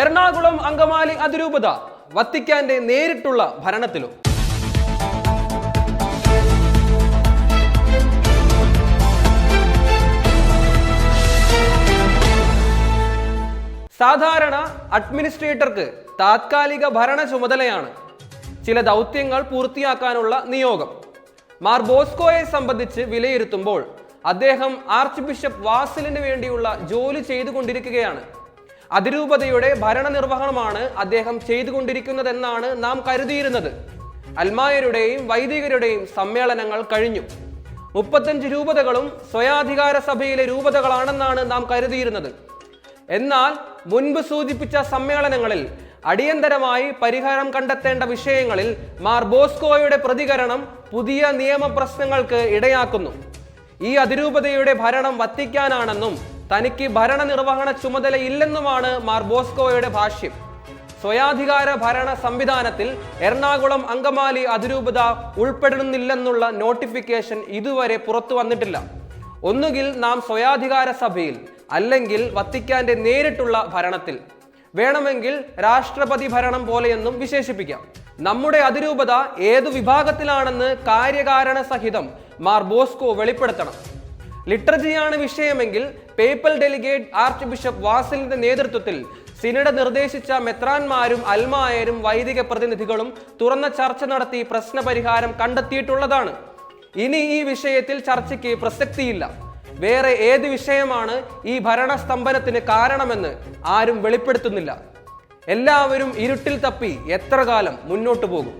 എറണാകുളം അങ്കമാലി അതിരൂപത വത്തിക്കാന്റെ നേരിട്ടുള്ള ഭരണത്തിലും. സാധാരണ അഡ്മിനിസ്ട്രേറ്റർക്ക് താത്കാലിക ഭരണ ചുമതലയാണ് ചില ദൗത്യങ്ങൾ പൂർത്തിയാക്കാനുള്ള നിയോഗം. മാർ ബോസ്കോയെ സംബന്ധിച്ച് വിലയിരുത്തുമ്പോൾ അദ്ദേഹം ആർച്ച് ബിഷപ്പ് വാസിലിന് വേണ്ടിയുള്ള ജോലി ചെയ്തുകൊണ്ടിരിക്കുകയാണ്. അതിരൂപതയുടെ ഭരണനിർവഹണമാണ് അദ്ദേഹം ചെയ്തുകൊണ്ടിരിക്കുന്നതെന്നാണ് നാം കരുതിയിരുന്നത്. അൽമായരുടെയും വൈദികരുടെയും സമ്മേളനങ്ങൾ കഴിഞ്ഞു. മുപ്പത്തഞ്ച് രൂപതകളും സ്വയാധികാര സഭയിലെ രൂപതകളാണെന്നാണ് നാം കരുതിയിരുന്നത്. എന്നാൽ മുൻപ് സൂചിപ്പിച്ച സമ്മേളനങ്ങളിൽ അടിയന്തരമായി പരിഹാരം കണ്ടെത്തേണ്ട വിഷയങ്ങളിൽ മാർ ബോസ്കോയുടെ പ്രതികരണം പുതിയ നിയമ പ്രശ്നങ്ങൾക്ക് ഇടയാക്കുന്നു. ഈ അതിരൂപതയുടെ ഭരണം വത്തിക്കാനാണെന്നും തനിക്ക് ഭരണ നിർവഹണ ചുമതലയില്ലെന്നുമാണ് മാർ ബോസ്കോയുടെ ഭാഷ്യം. സ്വയാധികാര ഭരണ സംവിധാനത്തിൽ എറണാകുളം അങ്കമാലി അതിരൂപത ഉൾപ്പെടുന്നില്ലെന്നുള്ള നോട്ടിഫിക്കേഷൻ ഇതുവരെ പുറത്തു വന്നിട്ടില്ല. ഒന്നുകിൽ നാം സ്വയാധികാര സഭയിൽ അല്ലെങ്കിൽ വത്തിക്കാന്റെ നേരിട്ടുള്ള ഭരണത്തിൽ. വേണമെങ്കിൽ രാഷ്ട്രപതി ഭരണം പോലെയെന്നും വിശേഷിപ്പിക്കാം. നമ്മുടെ അതിരൂപത ഏതു വിഭാഗത്തിലാണെന്ന് കാര്യകാരണ സഹിതം മാർ ബോസ്കോ വെളിപ്പെടുത്തണം. ലിറ്റർജിയാണ് വിഷയമെങ്കിൽ പേപ്പൽ ഡെലിഗേറ്റ് ആർച്ച് ബിഷപ്പ് വാസിലിന്റെ നേതൃത്വത്തിൽ സിനഡ് നിർദ്ദേശിച്ച മെത്രാന്മാരും അൽമായരും വൈദിക പ്രതിനിധികളും തുറന്ന ചർച്ച നടത്തി പ്രശ്നപരിഹാരം കണ്ടെത്തിയിട്ടുള്ളതാണ്. ഇനി ഈ വിഷയത്തിൽ ചർച്ചയ്ക്ക് പ്രസക്തിയില്ല. വേറെ ഏത് വിഷയമാണ് ഈ ഭരണസ്തംഭനത്തിന് കാരണമെന്ന് ആരും വെളിപ്പെടുത്തുന്നില്ല. എല്ലാവരും ഇരുട്ടിൽ തപ്പി എത്ര കാലം മുന്നോട്ടു പോകും?